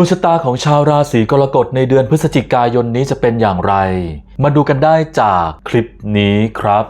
ดวงชะตาของชาวราศีกรกฎในเดือนพฤศจิกายนนี้จะเป็นอย่างไร มาดูกันได้จากคลิปนี้ครับ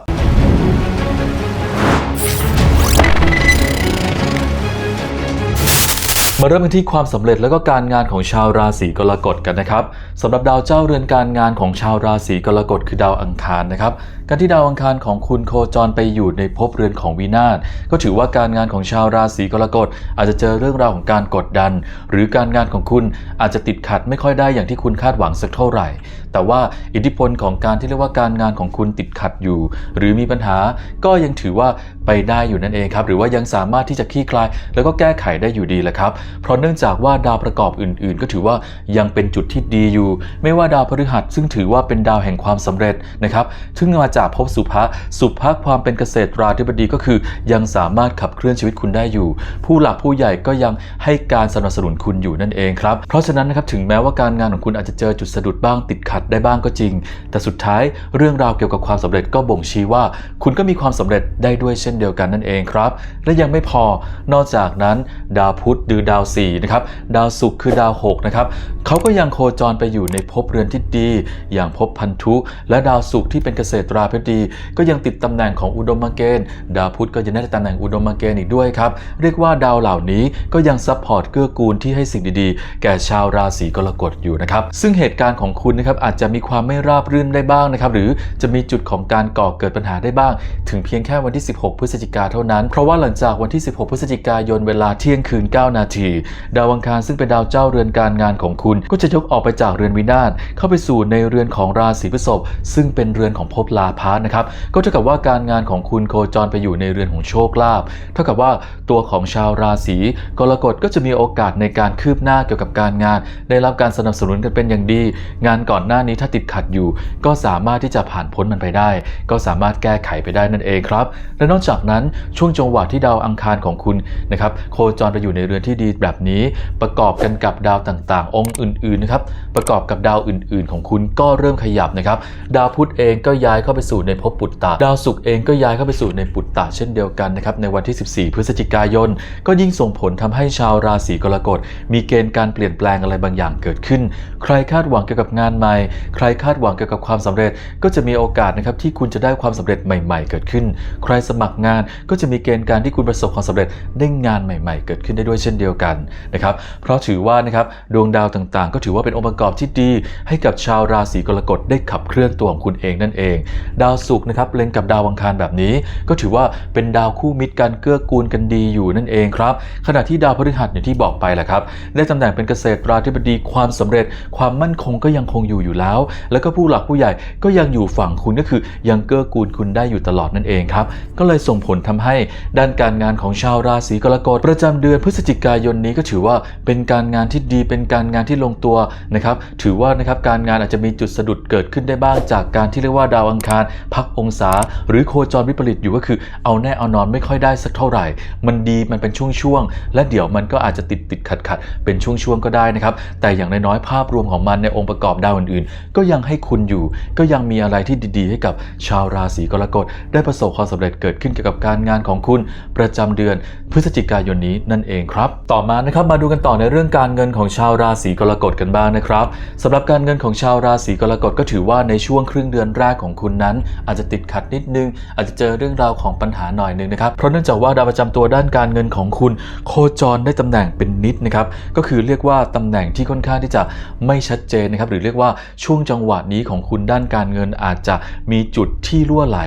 มาเริ่มกันที่ความสำเร็จแล้วก็การงานของชาวราศีกรกฎกันนะครับสำหรับดาวเจ้าเรือนการงานของชาวราศีกรกฎคือดาวอังคารนะครับ การที่ดาวอังคารของคุณโคจรไปอยู่ในภพเรือนของวินาศก็ถือว่าการงานของชาวราศีกรกฎอาจจะเจอเรื่องราวของการกดดัน หรือการงานของคุณอาจจะติดขัดไม่ค่อยได้อย่างที่คุณคาดหวังสักเท่าไหร่ แต่ว่าอิทธิพลของการที่เรียกว่าการงานของคุณติดขัดอยู่ หรือมีปัญหาก็ยังถือว่าไปได้อยู่นั่นเองครับหรือว่ายังสามารถที่จะคลี่คลาย แล้วก็แก้ไขได้อยู่ดีแหละครับ เพราะเนื่องจากว่าดาวประกอบอื่น ๆ ก็ถือว่ายังเป็นจุดที่ดีอยู่ ไม่ว่าดาวพฤหัสซึ่งถือว่าเป็นดาวแห่งความสำเร็จนะครับซึ่งมาจากภพสุภะสุภะความเป็นเกษตราธิบดีก็คือ ยังสามารถขับเคลื่อนชีวิตคุณได้อยู่ ผู้หลักผู้ใหญ่ก็ยังให้การสนับสนุนคุณอยู่นั่นเองครับ เพราะฉะนั้นนะครับถึงแม้ว่าการงานของคุณอาจจะเจอจุดสะดุดบ้างติดขัดได้บ้างก็จริง แต่สุดท้ายเรื่องราวเกี่ยวกับความสำเร็จก็บ่งชี้ว่า คุณก็มีความสำเร็จได้ด้วยเช่นเดียวกันนั่นเองครับ และยังไม่พอนอกจากนั้น ดาวพุธหรือดาว4นะครับดาวศุกร์คือดาว6นะครับเขาก็ยังโคจรไปอยู่ในภพเรือนที่ดี อย่างภพพันธุ และดาวศุกร์ที่เป็นเกษตราธิบดีก็ยังติดตำแหน่งของอุดมเกณฑ์ดาวพุธก็ยังได้ตำแหน่งอุดมเกณฑ์อีกด้วยครับ เรียกว่าดาวเหล่านี้ก็ยังซัพพอร์ตเกื้อกูลที่ให้สิ่งดีๆ แก่ชาวราศีกรกฎอยู่นะครับ ซึ่งเหตุการณ์ของคุณนะครับอาจจะมีความไม่ราบรื่นได้บ้างนะครับ หรือจะมีจุดของการก่อเกิดปัญหาได้บ้าง ถึงเพียงแค่วันที่ 16 พฤศจิกาเท่านั้น เพราะว่าหลังจากวันที่ 16 พฤศจิกายนเวลาเที่ยงคืน 9 นาที ดาวอังคารซึ่งเป็นดาวเจ้าเรือนการงานของคุณ ก็จะยกออกไปจากเรือนวินาศเข้าไปสู่ในเรือนของราศีพฤษภซึ่งเป็นเรือนของภพลาภะนะครับก็เท่ากับว่าการงานของคุณโคจรไปอยู่ในเรือนของโชคลาภเท่ากับว่าตัวของชาวราศีกรกฎก็จะมีโอกาสในการคืบหน้าเกี่ยวกับการงาน ได้รับการสนับสนุนกันเป็นอย่างดี งานก่อนหน้านี้ถ้าติดขัดอยู่ ก็สามารถที่จะผ่านพ้นมันไปได้ ก็สามารถแก้ไขไปได้นั่นเองครับ และนอกจากนั้นช่วงจังหวะที่ดาวอังคารของคุณนะครับโคจรไปอยู่ในเรือนที่ดีแบบนี้ ประกอบกันกับดาวต่างๆ องค์อื่นๆนะครับประกอบกับดาวอื่น ๆ ของคุณก็เริ่มขยับนะครับ ดาวพุธเองก็ย้ายเข้าไปไปสู่ในภพปุตตะดาวศุกร์เองก็ย้ายเข้าไปสู่ในปุตตะเช่นเดียวกันนะครับในวันที่ 14 พฤศจิกายน ก็ยิ่งส่งผลทำให้ชาวราศีกรกฎมีเกณฑ์การเปลี่ยนแปลงอะไรบางอย่างเกิดขึ้น ใครคาดหวังเกี่ยวกับงานใหม่ ใครคาดหวังเกี่ยวกับความสำเร็จ ก็จะมีโอกาสนะครับที่คุณจะได้ความสำเร็จใหม่ ๆ เกิดขึ้น ใครสมัครงานก็จะมีเกณฑ์การที่คุณประสบความสำเร็จได้งานใหม่ ๆ เกิดขึ้นได้ด้วยเช่นเดียวกันนะครับเพราะถือว่านะครับดวงดาวต่างๆ ก็ถือว่าเป็นองค์ประกอบที่ดี ให้กับชาวราศีกรกฎได้ขับเคลื่อนตัวของคุณเองนั่นเองดาวศุกร์นะครับเล็งกับดาวอังคารแบบนี้ ก็ถือว่าเป็นดาวคู่มิตรกันเกื้อกูลกันดีอยู่นั่นเองครับขณะที่ดาวพฤหัสอย่างที่บอกไปแหละครับได้ตำแหน่งเป็นเกษตรราธิบดีความสำเร็จ ความมั่นคงก็ยังคงอยู่อยู่แล้ว แล้วก็ผู้หลักผู้ใหญ่ก็ยังอยู่ฝั่งคุณก็คือยังเกื้อกูลคุณได้อยู่ตลอดนั่นเองครับก็เลยส่งผลทำให้ด้านการงานของชาวราศีกรกฎประจำเดือนพฤศจิกายนนี้ก็ถือว่าเป็นการงานที่ดีเป็นการงานที่ลงตัวนะครับถือว่านะครับการงานอาจจะมีจุดสะดุดเกิดขึ้นได้บ้างจากการที่เรียกว่าดาวอังคารพักองศา หรือโคจรวิปริตอยู่ก็คือ เอาแน่เอานอนไม่ค่อยได้สักเท่าไหร่ มันดีมันเป็นช่วงๆ และเดี๋ยวมันก็อาจจะติดติดขัดขัดเป็นช่วงๆก็ได้นะครับ แต่อย่างน้อยๆภาพรวมของมันในองค์ประกอบดาวอื่นๆ ก็ยังให้คุณอยู่ ก็ยังมีอะไรที่ดีๆ ให้กับชาวราศีกรกฎ ได้ประสบความสำเร็จเกิดขึ้นเกี่ยวกับการงานของคุณประจำเดือน พฤศจิกายนนี้นั่นเองครับ ต่อมานะครับมาดูกันต่อในเรื่องการเงินของชาวราศีกรกฎกันบ้างนะครับสำหรับการเงินของชาวราศีกรกฎก็ถือว่าในช่วงครึ่งเดือนแรกของคุณนัน อาจจะติดขัดนิดนึง อาจจะเจอเรื่องราวของปัญหาหน่อยนึงนะครับ เพราะเนื่องจากว่าดาวประจำตัวด้านการเงินของคุณ โคจรได้ตำแหน่งเป็นนิดนะครับ ก็คือเรียกว่าตำแหน่งที่ค่อนข้างที่จะไม่ชัดเจนนะครับ หรือเรียกว่าช่วงจังหวะนี้ของคุณด้านการเงินอาจจะมีจุดที่รั่วไหล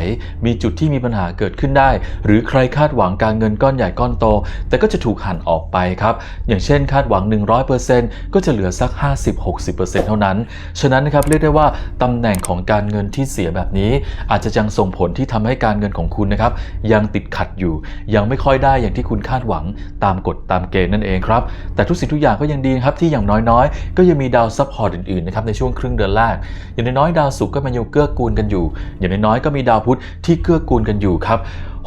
มีจุดที่มีปัญหาเกิดขึ้นได้ หรือใครคาดหวังการเงินก้อนใหญ่ก้อนโต แต่ก็จะถูกหั่นออกไปครับ อย่างเช่นคาดหวัง 100%ก็จะเหลือสัก 50-60%เท่านั้น ฉะนั้นนะครับเรียกได้ว่าตำแหน่งของการเงินที่เสียแบบนี้อาจจะยังส่งผลที่ทำให้การเงินของคุณนะครับ ยังติดขัดอยู่ ยังไม่ค่อยได้อย่างที่คุณคาดหวังตามกฎตามเกณฑ์นั่นเองครับ แต่ทุกสิ่งทุกอย่างก็ยังดีครับที่อย่างน้อยๆ ก็ยังมีดาวซัพพอร์ตอื่นๆนะครับในช่วงครึ่งเดือนแรก อย่างน้อยๆดาวศุกร์ก็มันยังเกื้อกูลกันอยู่ อย่างน้อยๆก็มีดาวพุธที่เกื้อกูลกันอยู่ครับ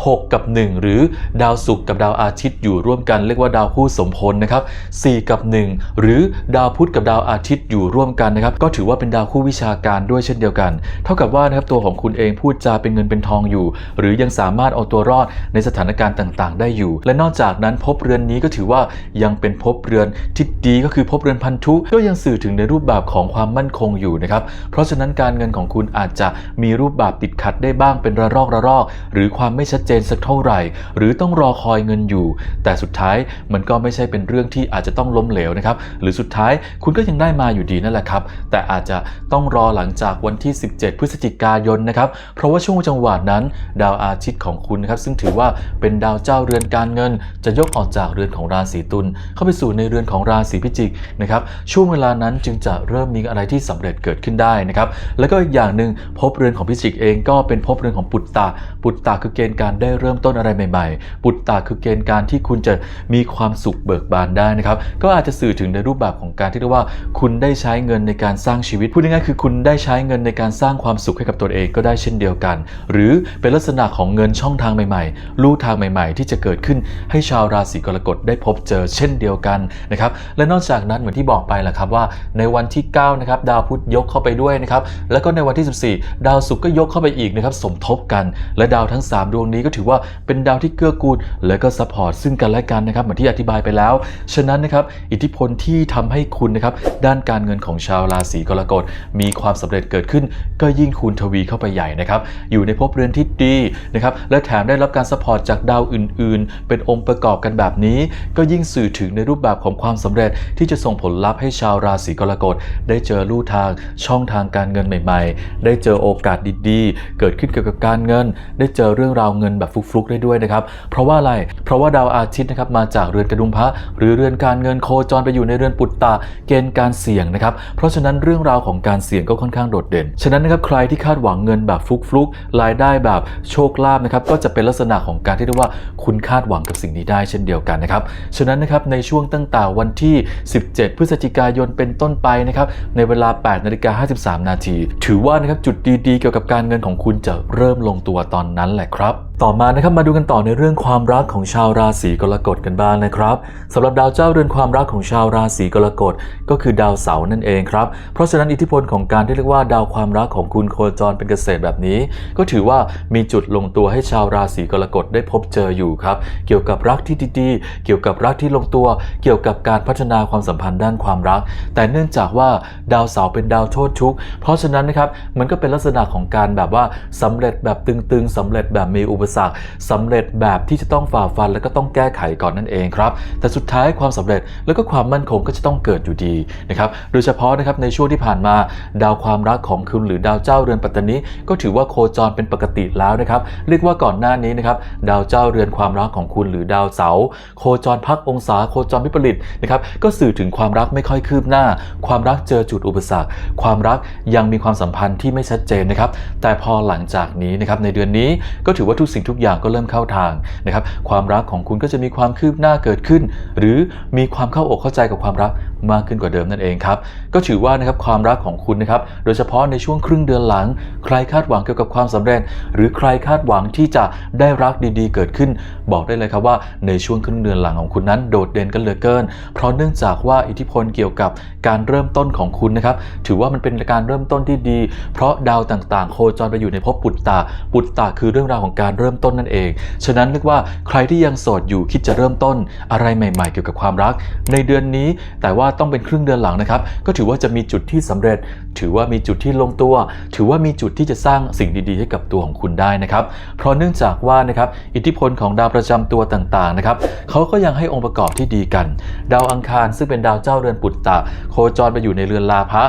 6 กับ 1 หรือดาวศุกร์กับดาวอาทิตย์อยู่ร่วมกันเรียกว่าดาวคู่สมพลนะครับ4กับ 1 หรือดาวพุธกับดาวอาทิตย์อยู่ร่วมกันนะครับก็ถือว่าเป็นดาวคู่วิชาการด้วยเช่นเดียวกัน เท่ากับว่านะครับตัวของคุณเองพูดจาเป็นเงินเป็นทองอยู่ หรือยังสามารถเอาตัวรอดในสถานการณ์ต่างๆ ได้อยู่ และนอกจากนั้นภพเรือนนี้ก็ถือว่ายังเป็นภพเรือนที่ดีก็คือภพเรือนพันธุก็ยังสื่อถึงในรูปแบบของความมั่นคงอยู่นะครับเพราะฉะนั้นการเงินของคุณอาจจะมีรูปแบบติดขัดได้บ้างเป็นระลอกระลอก หรือความไม่ชัดเจนสักเท่าไหร่ หรือต้องรอคอยเงินอยู่ แต่สุดท้ายมันก็ไม่ใช่เป็นเรื่องที่อาจจะต้องล้มเหลวนะครับ หรือสุดท้ายคุณก็ยังได้มาอยู่ดีนั่นแหละครับ แต่อาจจะต้องรอหลังจากวันที่ 17 พฤศจิกายนนะครับ เพราะว่าช่วงจังหวะนั้น ดาวอาทิตย์ของคุณนะครับ ซึ่งถือว่าเป็นดาวเจ้าเรือนการเงิน จะยกออกจากเรือนของราศีตุลเข้าไปสู่ในเรือนของราศีพิจิกนะครับ ช่วงเวลานั้นจึงจะเริ่มมีอะไรที่สำเร็จเกิดขึ้นได้นะครับ แล้วก็อีกอย่างหนึ่งภพเรือนของพิจิกเองก็เป็นภพเรือนของปุตตะปุตตะคือเกณฑ์การได้เริ่มต้นอะไรใหม่ๆ ปุตตะคือเกณฑ์การที่คุณจะมีความสุขเบิกบานได้นะครับ ก็อาจจะสื่อถึงในรูปแบบของการที่เรียกว่า คุณได้ใช้เงินในการสร้างชีวิต พูดง่ายๆคือคุณได้ใช้เงินในการสร้างความสุขให้กับตัวเองก็ได้เช่นเดียวกัน หรือเป็นลักษณะของเงินช่องทางใหม่ๆ ลู่ทางใหม่ๆ ที่จะเกิดขึ้นให้ชาวราศีกรกฎได้พบเจอเช่นเดียวกันนะครับ และนอกจากนั้นเหมือนที่บอกไปแหละครับว่า ในวันที่9นะครับดาวพุธยกเข้าไปด้วยนะครับ แล้วก็ในวันที่ 14 ดาวศุกร์ก็ยกเข้าไปอีกนะครับสมทบกัน และดาวทั้ง 3 ดวงนี้ก็ถือว่าเป็นดาวที่เกื้อกูลและก็ซัพพอร์ตซึ่งกันและกันนะครับเหมือนที่อธิบายไปแล้ว ฉะนั้นนะครับอิทธิพลที่ทำให้คุณนะครับด้านการเงินของชาวราศีกรกฎมีความสำเร็จเกิดขึ้น ก็ยิ่งคูณทวีเข้าไปใหญ่นะครับอยู่ในภพเรือนที่ดีนะครับและแถมได้รับการซัพพอร์ตจากดาวอื่น ๆ เป็นองค์ประกอบกันแบบนี้ ก็ยิ่งสื่อถึงในรูปแบบของความสำเร็จที่จะส่งผลลัพธ์ให้ชาวราศีกรกฎได้เจอลู่ทางช่องทางการเงินใหม่ ๆ ได้เจอโอกาสดีๆ เกิดขึ้นเกี่ยวกับการเงิน ได้เจอเรื่องราวเงินแบบฟลุกๆได้ด้วยนะครับ เพราะว่าอะไร เพราะว่าดาวอาทิตย์นะครับมาจากเรือนกระดุมพระ หรือเรือนการเงินโคจรไปอยู่ในเรือนปุตตะเกณฑ์การเสี่ยงนะครับ เพราะฉะนั้นเรื่องราวของการเสี่ยงก็ค่อนข้างโดดเด่น ฉะนั้นนะครับใครที่คาดหวังเงินแบบฟลุกๆรายได้แบบโชคลาภนะครับก็จะเป็นลักษณะของการที่เรียกว่าคุณคาดหวังกับสิ่งนี้ได้เช่นเดียวกันนะครับ ฉะนั้นนะครับในช่วงตั้งแต่วันที่ 17 พฤศจิกายนเป็นต้นไปนะครับในเวลา 8นาฬิกา53 นาที ถือว่านะครับจุดดีๆ เกี่ยวกับการเงินของคุณจะเริ่มลงตัวตอนนั้นแหละครับ ต่อมานะครับมาดูกันต่อในเรื่องความรักของชาวราศีกรกฎกันบ้างนะครับสำหรับดาวเจ้าเรือนความรักของชาวราศีกรกฎก็คือดาวเสาร์นั่นเองครับเพราะฉะนั้นอิทธิพลของการที่เรียกว่าดาวความรักของคุณโคจรเป็นเกษตรแบบนี้ ก็ถือว่ามีจุดลงตัวให้ชาวราศีกรกฎได้พบเจออยู่ครับเกี่ยวกับรักที่ดีๆเกี่ยวกับรักที่ลงตัว เกี่ยวกับการพัฒนาความสัมพันธ์ด้านความรัก แต่เนื่องจากว่าดาวเสาร์เป็นดาวโทษทุก เพราะฉะนั้นนะครับมันก็เป็นลักษณะของการแบบว่าสำเร็จแบบตึงๆสำเร็จแบบมีอุปสรรคสำเร็จแบบที่จะต้องฝ่าฟัน แล้วก็ต้องแก้ไขก่อนนั่นเองครับ แต่สุดท้ายความสำเร็จแล้วก็ความมั่นคงก็จะต้องเกิดอยู่ดีนะครับ โดยเฉพาะนะครับในช่วงที่ผ่านมา ดาวความรักของคุณหรือดาวเจ้าเรือนปัตตานีก็ถือว่าโคจรเป็นปกติแล้วนะครับ เรียกว่าก่อนหน้านี้นะครับดาวเจ้าเรือนความรักของคุณหรือดาวเสาโคจรพักองศาโคจรวิปริตนะครับก็สื่อถึงความรักไม่ค่อยคืบหน้า ความรักเจอจุดอุปสรรค ความรักยังมีความสัมพันธ์ที่ไม่ชัดเจนนะครับแต่พอหลังจากนี้นะครับในเดือนนี้ก็ถือว่าทุกสิ่งทุกอย่างก็เริ่มเข้าทางนะครับความรักของคุณก็จะมีความคืบหน้าเกิดขึ้น หรือมีความเข้าอกเข้าใจกับความรักมากขึ้นกว่าเดิมนั่นเองครับก็ถือว่านะครับความรักของคุณนะครับโดยเฉพาะในช่วงครึ่งเดือนหลัง ใครคาดหวังเกี่ยวกับความสำเร็จ หรือใครคาดหวังที่จะได้รักดีๆ เกิดขึ้น บอกได้เลยครับว่าในช่วงครึ่งเดือนหลังของคุณนั้นโดดเด่นกันเหลือเกิน เพราะเนื่องจากว่าอิทธิพลเกี่ยวกับการเริ่มต้นของคุณนะครับถือว่ามันเป็นการเริ่มต้นที่ดี เพราะดาวต่างๆ โคจรไปอยู่ในภพปุตตะปุตตะคือเรื่องราวของการเริ่มต้นนั่นเอง ฉะนั้นเรียกว่าใครที่ยังโสดอยู่คิดจะเริ่มต้นอะไรใหม่ ๆ เกี่ยวกับความรัก ในเดือนนี้แต่ว่าต้องเป็นครึ่งเดือนหลังนะครับ ก็ถือว่าจะมีจุดที่สำเร็จ ถือว่ามีจุดที่ลงตัว ถือว่ามีจุดที่จะสร้างสิ่งดีๆ ให้กับตัวของคุณได้นะครับ เพราะเนื่องจากว่านะครับอิทธิพลของดาวประจำตัวต่างๆนะครับเขาก็ยังให้องค์ประกอบที่ดีกัน ดาวอังคารซึ่งเป็นดาวเจ้าเรือนปุตตะ โคจรไปอยู่ในเรือนลาภะ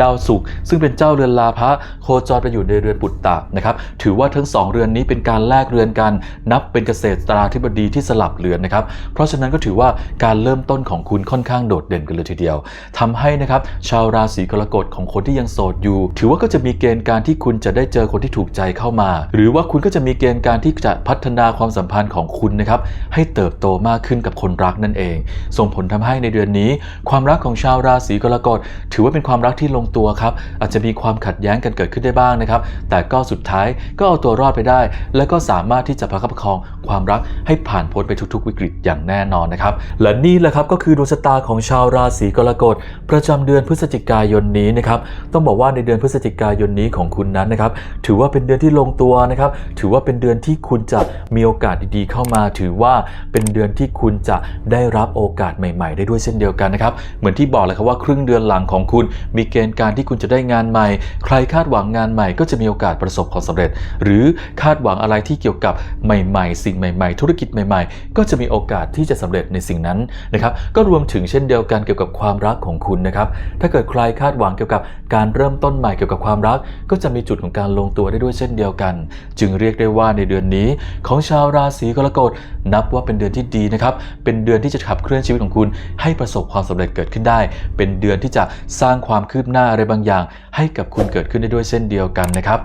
ดาวศุกร์ซึ่งเป็นเจ้าเรือนลาภะโคจรไปอยู่ในเรือนปุตตะนะครับถือว่าทั้งสองเรือนนี้เป็นการแลกเรือนกัน นับเป็นเกษตรราธิบดีที่สลับเรือนนะครับ เพราะฉะนั้นก็ถือว่าการเริ่มต้นของคุณค่อนข้างโดดเด่นกันเลยทีเดียวทำให้นะครับชาวราศีกรกฎของคนที่ยังโสดอยู่ ถือว่าก็จะมีเกณฑ์การที่คุณจะได้เจอคนที่ถูกใจเข้ามา หรือว่าคุณก็จะมีเกณฑ์การที่จะพัฒนาความสัมพันธ์ของคุณนะครับให้เติบโตมากขึ้นกับคนรักนั่นเอง ส่งผลทำให้ในเดือนนี้ ความรักของชาวราศีกรกฎถือว่าเป็นความรักที่ลงงตัวครับอาจจะมีความขัดแย้งกันเกิดขึ้นได้บ้างนะครับแต่ก็สุดท้ายก็เอาตัวรอดไปได้ และก็สามารถที่จะประคับประคองความรักให้ผ่านพ้นไปทุกๆ วิกฤตอย่างแน่นอนนะครับ และนี่แหละครับก็คือดวงชะตาของชาวราศีกรกฎประจำเดือนพฤศจิกายนนี้นะครับต้องบอกว่าในเดือนพฤศจิกายนนี้ของคุณนั้นนะครับถือว่าเป็นเดือนที่ลงตัวนะครับถือว่าเป็นเดือนที่คุณจะมีโอกาสดีๆ เข้ามา ถือว่าเป็นเดือนที่คุณจะได้รับโอกาสใหม่ ๆ ได้ด้วยเช่นเดียวกันนะครับเหมือนที่บอกเลยครับว่าครึ่งเดือนหลังของคุณ มีเกณฑ์การที่คุณจะได้งานใหม่ ใครคาดหวังงานใหม่ ก็จะมีโอกาสประสบความสำเร็จ หรือคาดหวังอะไรที่เกี่ยวกับใหม่ๆ สิ่งใหม่ ๆ ธุรกิจใหม่ ๆ ก็จะมีโอกาสที่จะสำเร็จในสิ่งนั้นนะครับก็รวมถึงเช่นเดียวกันเกี่ยวกับความรักของคุณนะครับถ้าเกิดใครคาดหวังเกี่ยวกับการเริ่มต้นใหม่เกี่ยวกับความรัก ก็จะมีจุดของการลงตัวได้ด้วยเช่นเดียวกัน จึงเรียกได้ว่าในเดือนนี้ ของชาวราศีกรกฎนับว่าเป็นเดือนที่ดีนะครับเป็นเดือนที่จะขับเคลื่อนชีวิตของคุณ ให้ประสบความสำเร็จเกิดขึ้นได้ เป็นเดือนที่จะสร้างความคืบหน้าอะไรบางอย่าง ให้กับคุณเกิดขึ้นได้ด้วยเช่นเดียวกันนะครับ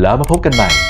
แล้วมาพบกันใหม่